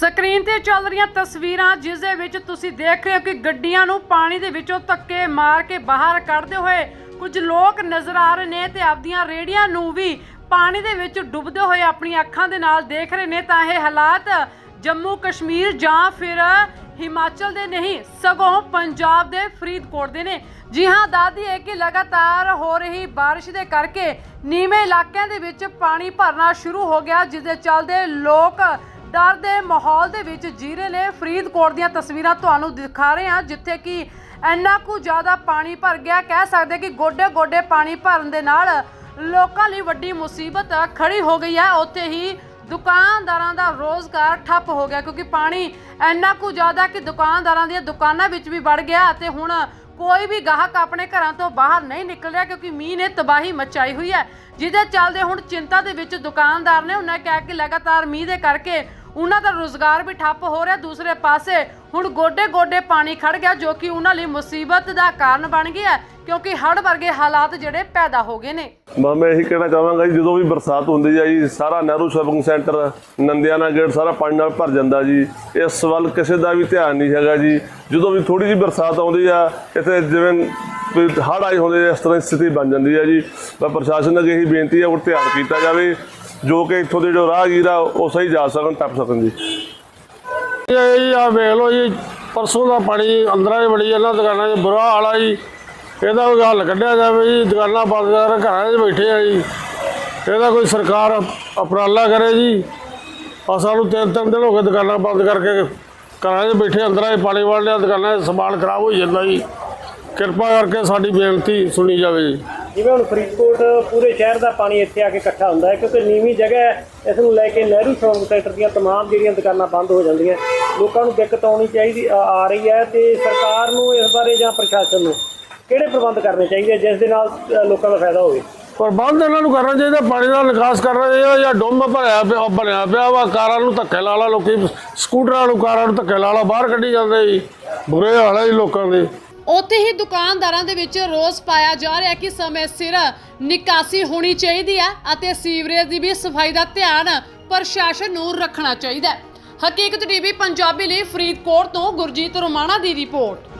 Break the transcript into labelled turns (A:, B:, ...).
A: Screen ਤੇ ਚੱਲ ਰਹੀਆਂ ਤਸਵੀਰਾਂ, ਜਿਸ ਦੇ ਵਿੱਚ ਤੁਸੀਂ ਦੇਖ ਰਹੇ ਹੋ ਕਿ ਗੱਡੀਆਂ ਨੂੰ ਪਾਣੀ ਦੇ ਵਿੱਚੋਂ ਧੱਕੇ ਮਾਰ ਕੇ ਬਾਹਰ ਕੱਢਦੇ ਹੋਏ ਕੁਝ ਲੋਕ ਨਜ਼ਰ ਆ ਰਹੇ ਨੇ ਤੇ ਆਪਦੀਆਂ ਰੇੜੀਆਂ ਨੂੰ ਵੀ ਪਾਣੀ ਦੇ ਵਿੱਚ ਡੁੱਬਦੇ ਹੋਏ ਆਪਣੀਆਂ ਅੱਖਾਂ ਦੇ ਨਾਲ ਦੇਖ ਰਹੇ ਨੇ। ਤਾਂ ਇਹ ਹਾਲਾਤ ਜੰਮੂ ਕਸ਼ਮੀਰ ਜਾਂ ਫਿਰ ਹਿਮਾਚਲ ਦੇ ਨਹੀਂ, ਸਗੋਂ ਪੰਜਾਬ ਦੇ ਫਰੀਦਕੋਟ ਦੇ ਨੇ। ਜੀ ਹਾਂ ਦਾਦੀ ਹੈ ਕਿ ਲਗਾਤਾਰ ਹੋ ਰਹੀ ਬਾਰਿਸ਼ ਦੇ ਕਰਕੇ ਨੀਵੇਂ ਇਲਾਕਿਆਂ ਦੇ ਵਿੱਚ ਪਾਣੀ ਭਰਨਾ ਸ਼ੁਰੂ ਹੋ ਗਿਆ, ਜਿਸ ਦੇ ਚੱਲਦੇ ਲੋਕ ਡਰ ਦੇ ਮਾਹੌਲ ਦੇ ਵਿੱਚ ਜੀਰੇ ਨੇ ਫਰੀਦਕੋਟ ਦੀਆਂ ਤਸਵੀਰਾਂ ਤੁਹਾਨੂੰ ਦਿਖਾ ਰਹੇ ਹਾਂ, ਜਿੱਥੇ ਕਿ ਇੰਨਾ ਕੁ ਜ਼ਿਆਦਾ ਪਾਣੀ ਭਰ ਗਿਆ। ਕਹਿ ਸਕਦੇ ਕਿ ਗੋਡੇ ਗੋਡੇ ਪਾਣੀ ਭਰਨ ਦੇ ਨਾਲ ਲੋਕਾਂ ਲਈ ਵੱਡੀ ਮੁਸੀਬਤ ਖੜੀ ਹੋ ਗਈ ਹੈ। ਉੱਥੇ ਹੀ ਦੁਕਾਨਦਾਰਾਂ ਦਾ ਰੋਜ਼ਗਾਰ ਠੱਪ ਹੋ ਗਿਆ, ਕਿਉਂਕਿ ਪਾਣੀ ਇੰਨਾ ਕੁ ਜ਼ਿਆਦਾ ਕਿ ਦੁਕਾਨਦਾਰਾਂ ਦੀਆਂ ਦੁਕਾਨਾਂ ਵਿੱਚ ਵੀ ਵੜ ਗਿਆ ਅਤੇ ਹੁਣ ਕੋਈ ਵੀ ਗਾਹਕ ਆਪਣੇ ਘਰਾਂ ਤੋਂ ਬਾਹਰ ਨਹੀਂ ਨਿਕਲ ਰਿਹਾ ਕਿਉਂਕਿ ਮੀਂਹ ਨੇ ਤਬਾਹੀ ਮਚਾਈ ਹੋਈ ਹੈ। ਜਿਹਦੇ ਚੱਲਦੇ ਹੁਣ ਚਿੰਤਾ ਦੇ ਵਿੱਚ ਦੁਕਾਨਦਾਰ ਨੇ, ਉਹਨਾਂ ਕਿਹਾ ਕਿ ਲਗਾਤਾਰ ਮੀਂਹ ਦੇ ਕਰਕੇ ਉਹਨਾਂ ਦਾ ਰੋਜ਼ਗਾਰ ਵੀ ਠੱਪ ਹੋ ਰਿਹਾ। ਦੂਸਰੇ ਪਾਸੇ ਹੁਣ ਗੋਡੇ ਗੋਡੇ ਪਾਣੀ ਖੜ ਗਿਆ ਜੋ ਕਿ ਉਹਨਾਂ ਲਈ ਮੁਸੀਬਤ ਦਾ ਕਾਰਨ ਬਣ ਗਿਆ ਕਿਉਂਕਿ ਹੜ੍ਹ ਵਰਗੇ ਹਾਲਾਤ ਜਿਹੜੇ ਪੈਦਾ ਹੋ ਗਏ ਨੇ।
B: ਬਸ ਮੈਂ ਇਹੀ ਕਹਿਣਾ ਚਾਹਾਂਗਾ ਜੀ ਜਦੋਂ ਵੀ ਬਰਸਾਤ ਹੁੰਦੀ ਹੈ ਜੀ ਸਾਰਾ Nehru shopping centre Nandiana gate ਸਾਰਾ ਪਾਣੀ ਨਾਲ ਭਰ ਜਾਂਦਾ ਜੀ। ਇਸ ਵੱਲ ਕਿਸੇ ਦਾ ਵੀ ਧਿਆਨ ਨਹੀਂ ਹੈਗਾ ਜੀ। ਜਦੋਂ ਵੀ ਥੋੜੀ ਜਿਹੀ ਬਰਸਾਤ ਆਉਂਦੀ ਆ ਇੱਥੇ ਜਿਵੇਂ ਹੜ੍ਹ ਆਏ ਹੁੰਦੇ ਆ, ਇਸ ਤਰ੍ਹਾਂ ਦੀ ਸਥਿਤੀ ਬਣ ਜਾਂਦੀ ਹੈ ਜੀ। ਮੈਂ ਪ੍ਰਸ਼ਾਸਨ ਅੱਗੇ ਇਹੀ ਬੇਨਤੀ ਹੈ ਉਹ ਧਿਆਨ ਕੀਤਾ ਜਾਵੇ। ਜੋ ਕਿ ਇੱਥੋਂ ਦੇ ਜੋ ਰਾਹਗੀਰ ਆ, ਉਹ ਸਹੀ ਜਾ ਸਕਣ, ਟੱਪ ਸਕਣ ਜੀ।
C: ਇਹ ਆ ਵੇਖ ਲਓ ਜੀ, ਪਰਸੋਂ ਦਾ ਪਾਣੀ ਅੰਦਰਾਂ 'ਚ ਵੜੀ ਜਾਂਦਾ ਦੁਕਾਨਾਂ 'ਚ ਬੁਰਾ ਹਾਲ ਆ ਜੀ। ਇਹਦਾ ਕੋਈ ਹੱਲ ਕੱਢਿਆ ਜਾਵੇ ਜੀ, ਦੁਕਾਨਾਂ ਬੰਦ ਕਰ ਘਰਾਂ 'ਚ ਬੈਠੇ ਆ ਜੀ। ਇਹਦਾ ਕੋਈ ਸਰਕਾਰ ਉਪਰਾਲਾ ਕਰੇ ਜੀ। ਆ ਸਾਨੂੰ ਤਿੰਨ ਤਿੰਨ ਦਿਨ ਹੋ ਗਏ ਦੁਕਾਨਾਂ ਬੰਦ ਕਰਕੇ ਘਰਾਂ 'ਚ ਬੈਠੇ, ਅੰਦਰਾਂ 'ਚ ਪਾਣੀ ਵੜ ਲਿਆ ਦੁਕਾਨਾਂ 'ਚ ਸਮਾਨ ਖਰਾਬ ਹੋ ਜਾਂਦਾ ਜੀ। ਕਿਰਪਾ ਕਰਕੇ ਸਾਡੀ ਬੇਨਤੀ ਸੁਣੀ ਜਾਵੇ ਜੀ।
D: ਜਿਵੇਂ ਹੁਣ ਫਰੀਦਕੋਟ ਪੂਰੇ ਸ਼ਹਿਰ ਦਾ ਪਾਣੀ ਇੱਥੇ ਆ ਕੇ ਇਕੱਠਾ ਹੁੰਦਾ ਹੈ ਕਿਉਂਕਿ ਨੀਵੀਂ ਜਗ੍ਹਾ ਹੈ ਇਸ ਨੂੰ ਲੈ ਕੇ ਨਹਿਰੂ ਸ਼ੌਪਿੰਗ ਸੈਂਟਰ ਦੀਆਂ तमाम ਜਿਹੜੀਆਂ ਦੁਕਾਨਾਂ ਬੰਦ ਹੋ ਜਾਂਦੀਆਂ ਲੋਕਾਂ ਨੂੰ ਦਿੱਕਤ ਆਉਣੀ ਚਾਹੀਦੀ ਆ ਆ ਰਹੀ ਹੈ ਤੇ ਸਰਕਾਰ ਨੂੰ ਇਸ ਬਾਰੇ ਜਾਂ ਪ੍ਰਸ਼ਾਸਨ ਨੂੰ ਕਿਹੜੇ ਪ੍ਰਬੰਧ ਕਰਨੇ ਚਾਹੀਦੇ ਆ ਜਿਸ ਦੇ ਨਾਲ ਅ, ਲੋਕਾਂ ਦਾ ਫਾਇਦਾ ਹੋਵੇ
C: ਪ੍ਰਬੰਧ ਇਹਨਾਂ ਨੂੰ ਕਰਨਾ ਚਾਹੀਦਾ ਪਾਣੀ ਦਾ ਨਿਕਾਸ ਕਰਨਾ ਚਾਹੀਦਾ ਜਾਂ ਡੁੰਮ ਭਰਿਆ ਪਿਆ ਬਣਿਆ ਪਿਆ ਵਾ ਕਾਰਾਂ ਨੂੰ ਧੱਕੇ ਲਾ ਲਾ ਲੋਕੀ ਸਕੂਟਰਾਂ ਨੂੰ ਕਾਰਾਂ ਨੂੰ ਧੱਕੇ ਲਾ ਲਾ ਬਾਹਰ ਕੱਢੀ ਜਾਂਦੇ ਜੀ ਬੁਰੇ ਹਾਲ ਹੈ ਜੀ ਲੋਕਾਂ ਦੇ
A: ਉੱਥੇ ਹੀ ਦੁਕਾਨਦਾਰਾਂ ਦੇ ਵਿੱਚ ਰੋਸ ਪਾਇਆ ਜਾ ਰਿਹਾ ਕਿ ਸਮੇਂ ਸਿਰ ਨਿਕਾਸੀ ਹੋਣੀ ਚਾਹੀਦੀ ਹੈ ਅਤੇ ਸੀਵਰੇਜ ਦੀ ਵੀ ਸਫ਼ਾਈ ਦਾ ਧਿਆਨ ਪ੍ਰਸ਼ਾਸਨ ਨੂੰ ਰੱਖਣਾ ਚਾਹੀਦਾ ਹੈ। ਹਕੀਕਤ ਟੀਵੀ ਪੰਜਾਬੀ ਲਈ ਫਰੀਦਕੋਟ ਤੋਂ ਗੁਰਜੀਤ ਰੋਮਾਣਾ ਦੀ ਰਿਪੋਰਟ।